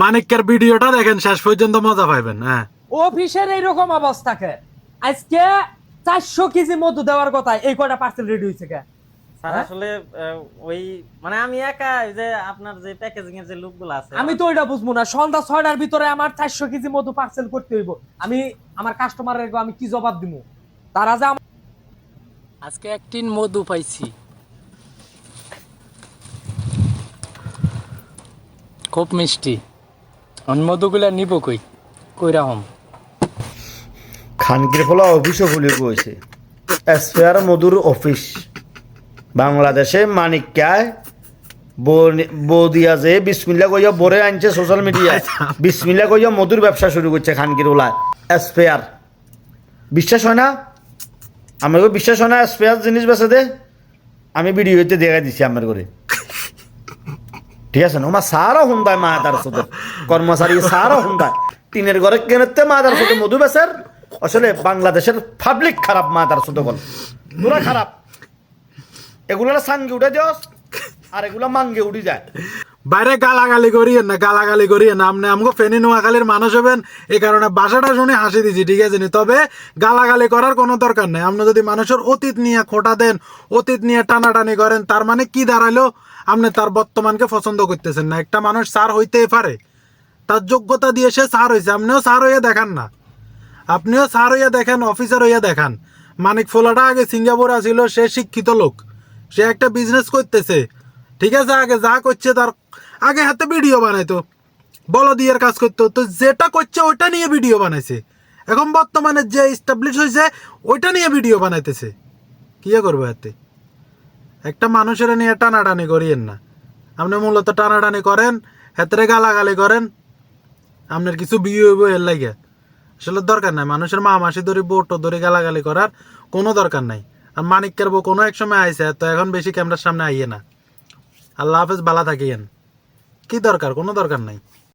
মানিকের ভিডিওটা দেখেন শেষ পর্যন্ত মজা পাইবেন হ্যাঁ। অফিসের এইরকম অবস্থাকে আজকে চারশো কেজি মধু দেওয়ার কথা এই কটা পার্সেল রেডি হয়েছে কে? স্যার হ্যাঁ? আসলে ওই মানে আমি একা যে আপনার যে প্যাকেজিং এর যে লোকগুলো আছে। আমি তো ওইটা বুঝব না সন্ধ্যা ছয়টার ভিতরে আমার চারশো কেজি মধু পার্সেল করতে হইব। আমি আমার কাস্টমারের আমি কি জবাব দিব তারা যে আজকে একটিন মধু পাইছি। খুব মিষ্টি। মধুগুলা নিব কই? কইরা হম। খানকির ফলা অফিসও খুলে বইছে এসফেয়ার মধুর অফিস। বাংলাদেশে মানিকায় বৌদিয়া যে বিসমিল্লা কইয়া বরে আনছে সোশ্যাল মিডিয়ায় বিসমিল্লা কইয়া মধুর ব্যবসা শুরু করছে খানকির ওলায় এসফেয়ার। বিশ্বাস হয় না? আমাকে বিশ্বাস হয় না এসফেয়ার জিনিস বেছে দে। আমি ভিডিওতে দেখা দিছি আমার করে ঠিক আছে, না সারও সারা হুন্দায় মা দার সাথে কর্মচারী সারা হুন্দায়। টিনের ঘরে কেনেতে মা তার সাথে মধু বেসের আসলে বাংলাদেশের পাবলিক খারাপ মা দার সাথে বল। পুরা খারাপ। এগুলো সাঙ্গে উঠে যাস, আর এগুলো মাঙ্গে উঠে যায়। বাইরে গালাগালি করিয়েন না, গালাগালি করিয়েন না। আপনি আমাকে ফেনী নোয়াখালীর মানুষ হবেন এই কারণে বাসাটা শুনে হাসি দিছি, ঠিক আছে নি? তবে গালাগালি করার কোনো দরকার নেই। আপনি যদি মানুষের অতীত নিয়ে খোটা দেন, অতীত নিয়ে টানাটানি করেন, তার মানে কি দাঁড়াল আপনি তার বর্তমানকে পছন্দ করতেছেন না। একটা মানুষ সার হইতেই পারে। তার যোগ্যতা দিয়ে সে সার হয়েছে আপনিও সার হইয়া দেখান না। আপনিও স্যার হইয়া দেখেন, অফিসার হইয়া দেখান। মানিক ফোলাটা আগে সিঙ্গাপুর আসিল সে শিক্ষিত লোক। সে একটা বিজনেস করতেছে। ঠিক আছে, আগে যা করছে তার আগে হাতে ভিডিও বানাইতো। বলো দিয়ার কাজ করতো। তো যেটা করছে ওইটা নিয়ে ভিডিও বানাইছে। এখন বর্তমানে যে স্টাবলিশ হয়েছে, ওইটা নিয়ে ভিডিও বানাইতেছে। কি করবে হাতে একটা মানুষের নিয়ে টানাটানি করিয়েন না। আপনি মূলত টানাটানি করেন হাতে গালাগালি করেন। আপনার কিছু বিয়ে হইব এর লাগে আসলে দরকার নাই। মানুষের মা মাসি ধরে বোটো ধরে গালাগালি করার কোনো দরকার নাই। আর মানিকের বউ কোনো এক সময় আইসে তো এখন বেশি ক্যামেরার সামনে আইয়ে না। আল্লাহ হাফেজ বালা থাকিয়েন কি দরকার? কোনো দরকার নাই।